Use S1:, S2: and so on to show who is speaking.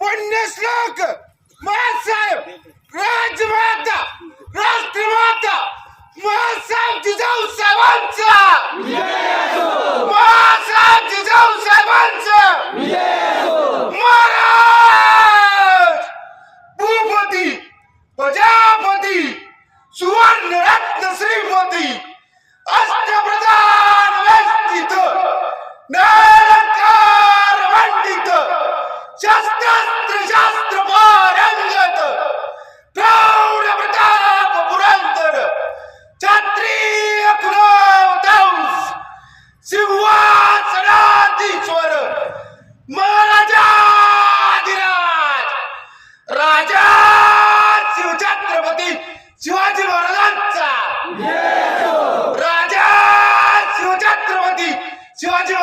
S1: पुण्यश्लोक महासाहेब राजमाता राष्ट्रमाता महासाहेब जिजाऊ साहेबांचा. शास्त्र पारंगत प्रौढ प्रताप पुरंदर क्षत्रिय कुलवंश सिंहासनाधीश्वर महाराजाधिराज राजा शिवछत्रपती शिवाजी महाराजांचा राजा शिवछत्रपती शिवाजी